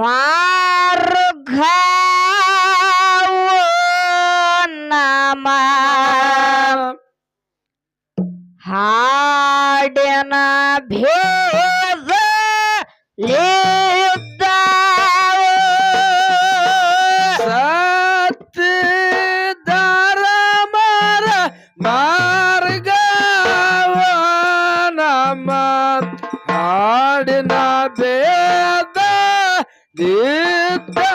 মার নামা হাডনা ভেজ লিদা সত দারা মারা মা ದಿದ್ದಾವ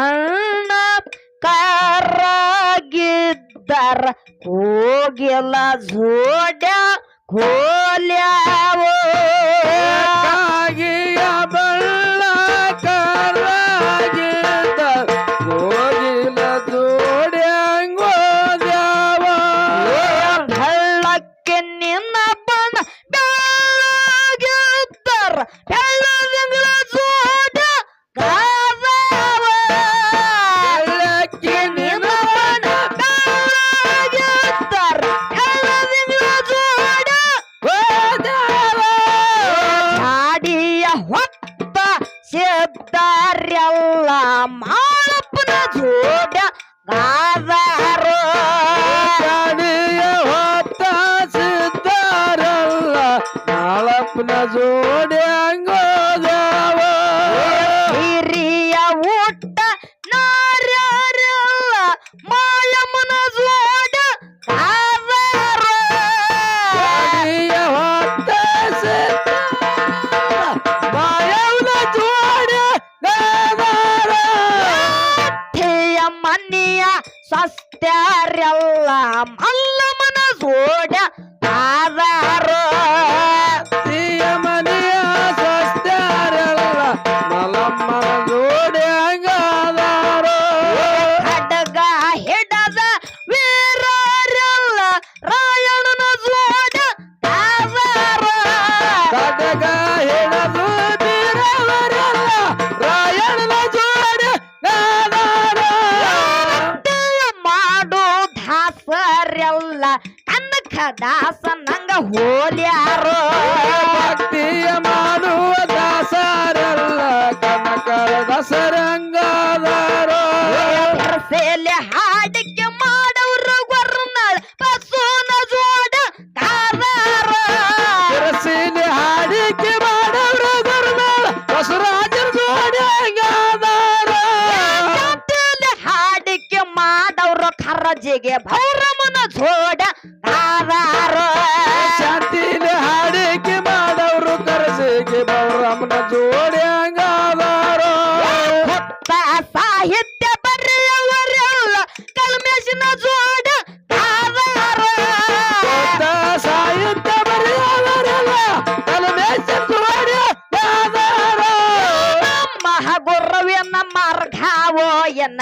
ಆಗಿಯ ಕಾರಾಗಿದ್ದಾರ ಹೋಗಿಲ್ಲ ಜೋಡ್ಯ ಕೋಲ್ಯಾವೋ ದಾಸರೆಲ್ಲ ಕನಕ ದಾಸ ನಂಗ ಹೋಲ್ಯಾರೋ ಭಕ್ತಿಯ ಮಾಡುವ ದಾಸರಲ್ಲ ಕನಕ ದಸರಂಗಾದಾರೋ ಸೇಲೆ ಹಾಡಿಕೆ ಮಾಡವ್ರು ಗೊರ್ನಾಳ್ ಬಸೋನ ಜೋಡ ಗಾದಾರೋ ತಿರಸಿಲಿ ಹಾಡಿಕೆ ಮಾಡವ್ರ ಗುರುನಾಳ ಬಸವರಾಜರ ಜೋಡಿ ಖರಜಿಗೆ ಭೈರಮನ ಜೋಡ ಗಾದಾರೋ ಶಾಂತಿಲಿ ಹಾಡಿಕೆ ಮಾಡವ್ರು ಕರಸಿಗೆ ಬೌರಮ್ಮನ ಜೋಡಿ ಹಂಗಾದಾರೋ. ಭಕ್ತ ಸಾಹಿತ್ಯ ಬರೆಯವರೆಲ್ಲ ಕಲ್ಮೇಶಿನ ಜೋಡ ಗಾದಾರೋ ದೊಡ್ಡ ಸಾಹಿತ್ಯ ಬರೆಯವರೆಲ್ಲ ಕಲಮೇಶ ಜೋಡಿ ಹಂಗಾದಾರೋ ಮಹಗುರುವಿನ ಮಾರ್ಗಾವೋ ಎನ್ನ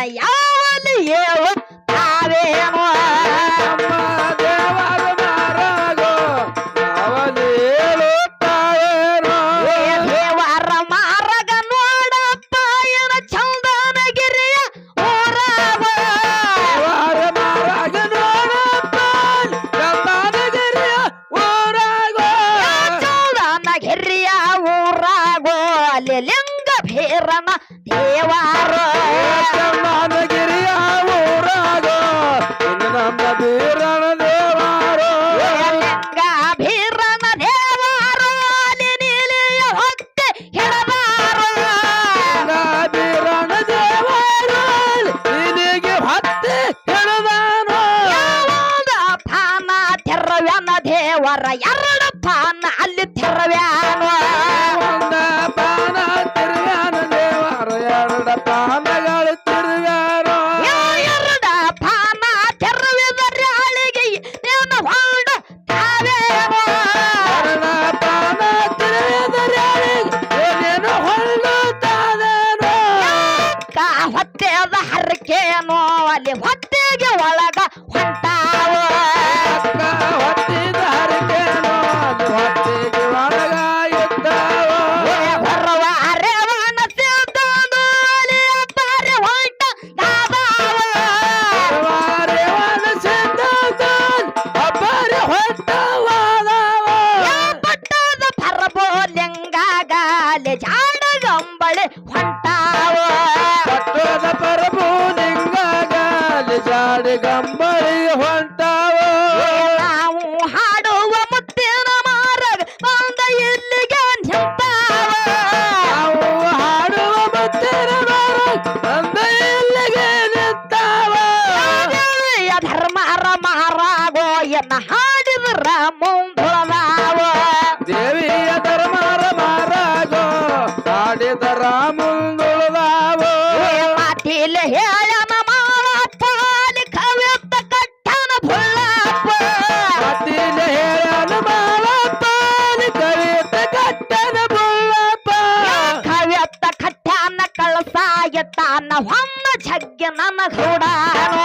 ದೇವರ ಎರಡ ಪಾನ ಅಲ್ಲಿ ತೆರವ್ಯಾನ. ಪಾನ ತಿರುಗಾನ ದೇವರ ಎರಡ ಪಾನಗಳು ತಿರುಗಾರೋ ಎರಡ ಪಾನ ತೆರವಿದರೆ ಅಳಿಗೆ ದೇವನ ಹೊಂಡ ತಾವೇನೋ. ಎರಡ ಪಾನ ತಿರುಗಿದರೆ ಏನೇನು ಹೊಳ್ಳುತ್ತಾದೇನೋ ಮುತ್ತೇದ ಹರಕೇನೋ ಅಲ್ಲಿ ಹೊಟ್ಟೆಗೆ ಒಳಗ ಗಂಬಳಿ ಹೊಂಟಾವ. ನಾವು ಹಾಡುವ ಮುತ್ತಿನ ಮಾರಗ ಬಂದ ಇಲ್ಲಿಗೆ ನಿಂತಾವ ನಾವು ಹಾಡುವ ಮುತ್ತಿನ ಮಾರಗ ಬಂದ ಇಲ್ಲಿಗೆ ನಿಂತಾವ ಧರ್ಮರ ಮಾರಾಗೋ ಎನ್ನ ಹಾಡಿದ್ರ ಮುಂದುಳದಾವ. ದೇವಿಯ ಧರ್ಮರ ಮಾರಾಗೋ ಹಾಡಿದರ ಮುಂದುಳದಾವ ಕಳಸಾಯತಾನ ಹೊಮ್ಮ ಜಗ್ಗೆ ನನ್ನ ಗೌಡಾನು